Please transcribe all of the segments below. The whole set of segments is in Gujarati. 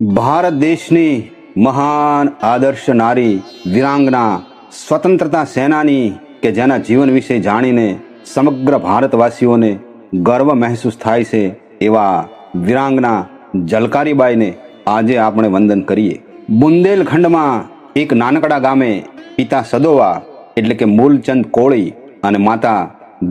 ભારત દેશની મહાન આદર્શ નારી, વીરાંગના સ્વતંત્રતા સેનાની કે જેના જીવન વિશે જાણીને સમગ્ર ભારતવાસીઓને ગર્વ મહેસૂસ થાય છે, એવા વીરાંગના જલકારીબાઈને આજે આપણે વંદન કરીએ. બુંદેલખંડમાં એક નાનકડા ગામે પિતા સદોવા, એટલે કે મૂલચંદ કોળી અને માતા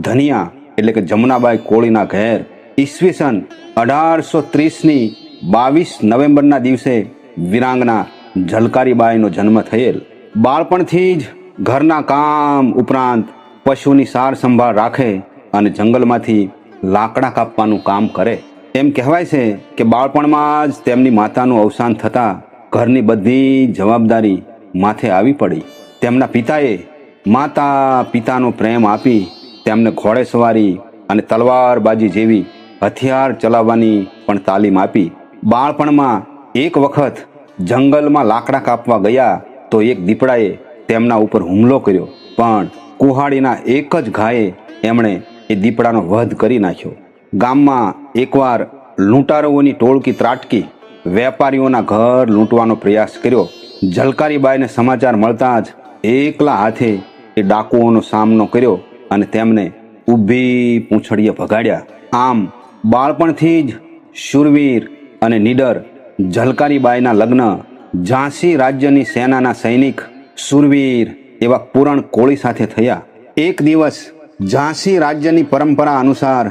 ધનિયા, એટલે કે જમનાબાઈ કોળીના ઘેર ઈસવીસન અઢારસો ત્રીસની બાવીસ નવેમ્બરના દિવસે વિરાંગના ઝલકારીબાઈનો જન્મ થયેલ. બાળપણથી જ ઘરના કામ ઉપરાંત પશુની સાર સંભાળ રાખે અને જંગલમાંથી લાકડા કાપવાનું કામ કરે. એમ કહેવાય છે કે બાળપણમાં જ તેમની માતાનું અવસાન થતાં ઘરની બધી જવાબદારી માથે આવી પડી. તેમના પિતાએ માતા પિતાનો પ્રેમ આપી તેમને ઘોડેસવારી અને તલવારબાજી જેવી હથિયાર ચલાવવાની પણ તાલીમ આપી. બાળપણમાં એક વખત જંગલમાં લાકડા કાપવા ગયા તો એક દીપડાએ તેમના ઉપર હુમલો કર્યો. પણ કુહાડીના એક જ ઘાએ એમણે એ દીપડાનો વધ કરી નાખ્યો. ગામમાં એકવાર લૂંટારોઓની ટોળકી ત્રાટકી વેપારીઓના ઘર લૂંટવાનો પ્રયાસ કર્યો. ઝલકારીબાઈને સમાચાર મળતા જ એકલા હાથે એ ડાકુઓનો સામનો કર્યો અને તેમને ઊભી પૂંછડીએ ભગાડ્યા. આમ બાળપણથી જ શૂરવીર અને નીડર ઝલકારીબાઈના લગ્ન, ઝાંસી રાજ્યની સેનાના સૈનિક, સુરવીર એવા પૂરણ કોળી સાથે થયા. એક દિવસ ઝાંસી રાજ્યની પરંપરા અનુસાર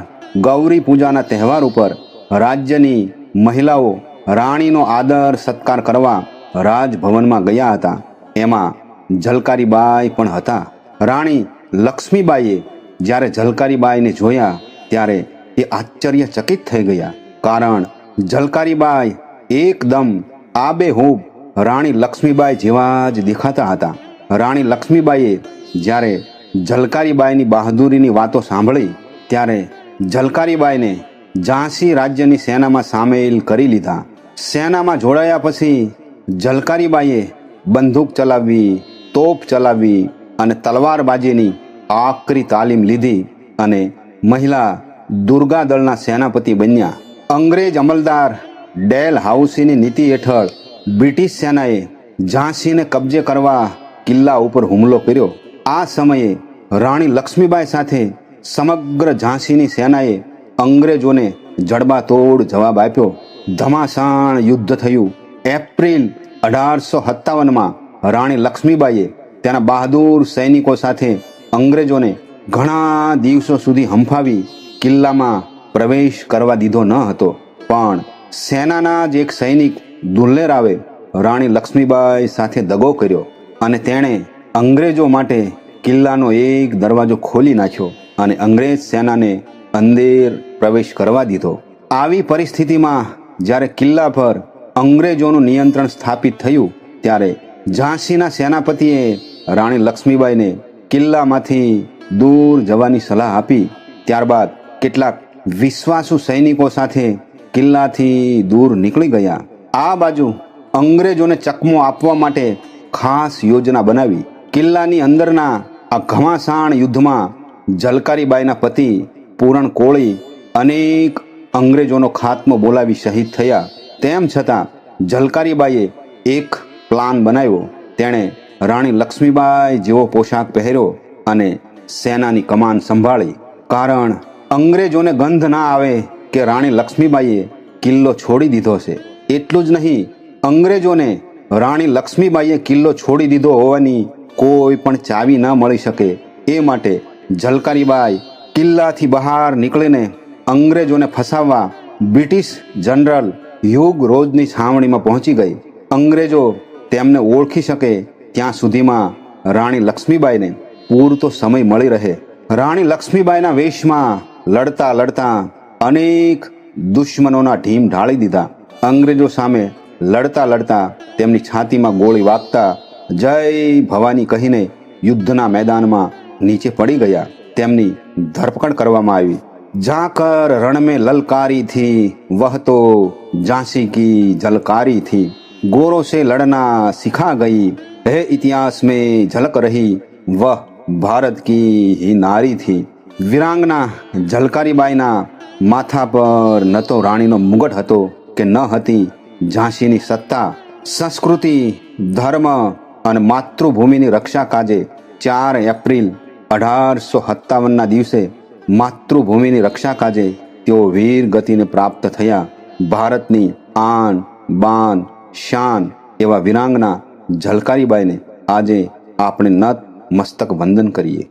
ગૌરી પૂજાના તહેવાર ઉપર રાજ્યની મહિલાઓ રાણીનો આદર સત્કાર કરવા રાજભવનમાં ગયા હતા. એમાં ઝલકારીબાઈ પણ હતા. રાણી લક્ષ્મીબાઈએ જ્યારે ઝલકારીબાઈને જોયા ત્યારે એ આશ્ચર્યચકિત થઈ ગયા. કારણ ઝલકારીબાઈ એકદમ આબેહૂબ રાણી લક્ષ્મીબાઈ જેવા જ દેખાતા હતા. રાણી લક્ષ્મીબાઈએ જ્યારે ઝલકારીબાઈની બહાદુરીની વાતો સાંભળી, ત્યારે ઝલકારીબાઈને ઝાંસી રાજ્યની સેનામાં સામેલ કરી લીધા. સેનામાં જોડાયા પછી ઝલકારીબાઈએ બંદૂક ચલાવવી તોપ ચલાવવી અને તલવારબાજીની આકરી તાલીમ લીધી અને મહિલા દુર્ગા દળના સેનાપતિ બન્યા. અંગ્રેજ અમલદાર ડેલ હાઉસીની નીતિ હેઠળ બ્રિટિશ સેનાએ ઝાંસીને કબજે કરવા કિલ્લા ઉપર હુમલો કર્યો. આ સમયે રાણી લક્ષ્મીબાઈ સાથે સમગ્ર ઝાંસીની સેનાએ અંગ્રેજોને જડબાતોડ જવાબ આપ્યો. ધમાસાણ યુદ્ધ થયું. એપ્રિલ અઢારસો સત્તાવનમાં રાણી લક્ષ્મીબાઈએ તેના બહાદુર સૈનિકો સાથે અંગ્રેજોને ઘણા દિવસો સુધી હંફાવી કિલ્લામાં પ્રવેશ કરવા દીધો ન હતો. પણ સેનાના જ એક સૈનિક દુલ્લેરાવે રાણી લક્ષ્મીબાઈ સાથે દગો કર્યો અને તેણે અંગ્રેજો માટે કિલ્લાનો એક દરવાજો ખોલી નાખ્યો અને અંગ્રેજ સેનાને અંદર પ્રવેશ કરવા દીધો. આવી પરિસ્થિતિમાં જ્યારે કિલ્લા પર અંગ્રેજોનું નિયંત્રણ સ્થાપિત થયું, ત્યારે ઝાંસીના સેનાપતિએ રાણી લક્ષ્મીબાઈને કિલ્લામાંથી દૂર જવાની સલાહ આપી. ત્યારબાદ કેટલાક વિશ્વાસુ સૈનિકો સાથે કિલ્લાથી દૂર નીકળી ગયા. આ બાજુ અંગ્રેજોને ચકમો આપવા માટે ખાસ યોજના બનાવી. કિલ્લાની અંદરના આ ઘમાસાણ યુદ્ધમાં જલકારીબાઈના પતિ પૂરણ કોળી અનેક અંગ્રેજોનો ખાત્મો બોલાવી શહીદ થયા. તેમ છતાં જલકારીબાઈએ એક પ્લાન બનાવ્યો. તેણે રાણી લક્ષ્મીબાઈ જેવો પોશાક પહેર્યો અને સેનાની કમાન સંભાળી. કારણ અંગ્રેજોને ગંધ ના આવે કે રાણી લક્ષ્મીબાઈએ કિલ્લો છોડી દીધો છે. એટલું જ નહીં, અંગ્રેજોને રાણી લક્ષ્મીબાઈએ કિલ્લો છોડી દીધો હોવાની કોઈ પણ ચાવી ન મળી શકે. એ માટે ઝલકારીબાઈ કિલ્લાથી બહાર નીકળીને અંગ્રેજોને ફસાવવા બ્રિટિશ જનરલ યુગ રોજની છાવણીમાં પહોંચી ગઈ. અંગ્રેજો તેમને ઓળખી શકે ત્યાં સુધીમાં રાણી લક્ષ્મીબાઈને પૂરતો સમય મળી રહે. રાણી લક્ષ્મીબાઈના વેશમાં લડતા લડતા અનેક દુશ્મનોના ઢીમ ઢાળી દીધા. અંગ્રેજો સામે લડતા લડતા તેમની છાતીમાં ગોળી વાગતા જય ભવાની કહીને યુદ્ધના મેદાનમાં નીચે પડી ગયા. તેમની ધરપકડ કરવામાં આવી. ઝાકર રણમે લલકારી થી વહતો ઝાંસી કી જલકારી થી ગોરો સે લડના સિખા ગઈ, હે ઇતિહાસ મેં ઝલક રહી, વહ ભારત કી હી નારી થી વીરાંગના ઝલકારીબાઈના માથા પર ન તો રાણીનો મુગટ હતો કે ન હતી ઝાંસીની સત્તા. સંસ્કૃતિ, ધર્મ અને માતૃભૂમિની રક્ષા કાજે ચાર એપ્રિલ અઢારસો સત્તાવનના દિવસે માતૃભૂમિની રક્ષા કાજે તેઓ વીર ગતિને પ્રાપ્ત થયા. ભારતની આન, બાન, શાન એવા વિરાંગના ઝલકારીબાઈને આજે આપણે નત મસ્તક વંદન કરીએ.